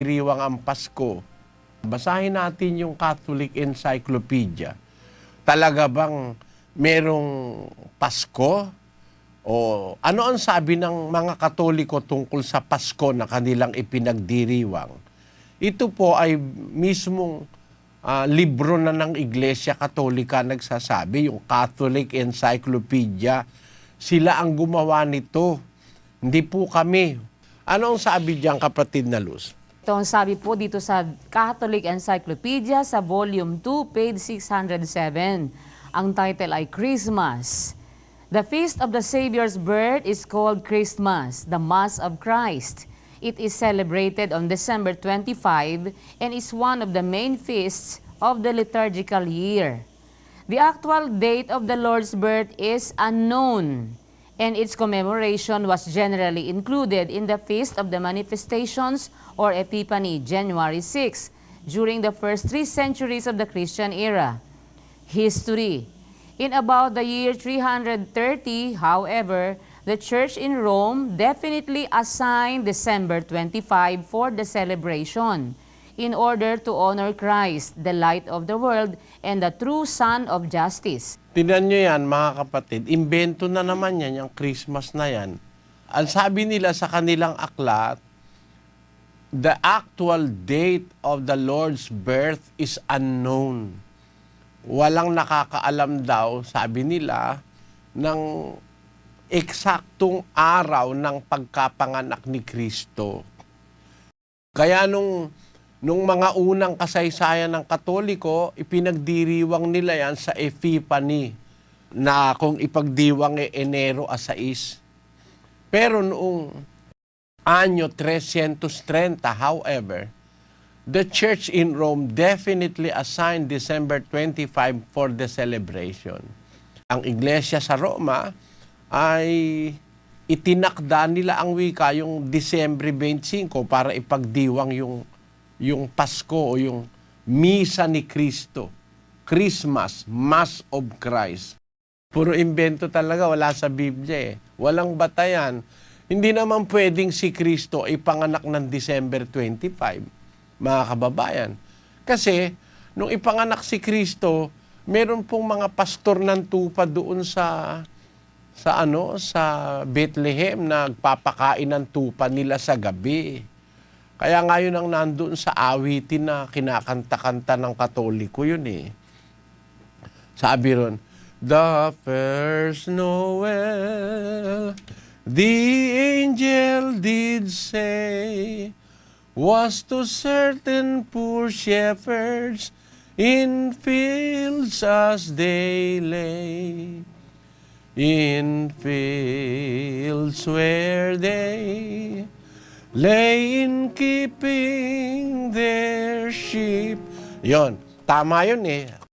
ipinagdiriwang ang Pasko. Basahin natin yung Catholic Encyclopedia. Talaga bang merong Pasko? O ano ang sabi ng mga Katoliko tungkol sa Pasko na kanilang ipinagdiriwang? Ito po ay mismong ah, libro na ng Iglesia Katolika nagsasabi, yung Catholic Encyclopedia. Sila ang gumawa nito. Hindi po kami. Ano ang sabi diyan kapatid na Luz? Ito ang sabi po dito sa Catholic Encyclopedia sa volume 2, page 607. Ang title ay Christmas. The feast of the Savior's birth is called Christmas, the Mass of Christ. It is celebrated on December 25 and is one of the main feasts of the liturgical year. The actual date of the Lord's birth is unknown, and its commemoration was generally included in the Feast of the Manifestations or Epiphany, January 6, during the first three centuries of the Christian era. History In about the year 330, however, the Church in Rome definitely assigned December 25 for the celebration in order to honor Christ, the light of the world and the true Son of Justice. Tingnan nyo yan, mga kapatid. Imbento na naman yan, yung Christmas na yan. Ang sabi nila sa kanilang aklat, the actual date of the Lord's birth is unknown. Walang nakakaalam daw, sabi nila, ng eksaktong araw ng pagkapanganak ni Kristo. Kaya nung nung mga unang kasaysayan ng Katoliko, ipinagdiriwang nila yan sa Epiphany na kung ipagdiwang e Enero a 6. Pero noong anyo 330, however, the church in Rome definitely assigned December 25 for the celebration. Ang iglesia sa Roma ay itinakda nila ang wika yung Disyembre 25 para ipagdiwang yung yung Pasko o yung Misa ni Kristo. Christmas, Mass of Christ. Puro invento talaga, wala sa Biblia eh. Walang batayan. Hindi naman pwedeng si Kristo ay panganak ng December 25, mga kababayan. Kasi, nung ipanganak si Kristo, meron pong mga pastor ng tupa doon sa sa ano sa Bethlehem na nagpapakain ng tupa nila sa gabi. Kaya ngayon ang nandoon sa awitin na kinakanta-kanta ng Katoliko yun eh. Sabi ron, The first Noel, the angel did say, was to certain poor shepherds in fields as they lay. In fields where they lay in keeping their sheep. Yon, tama yun eh.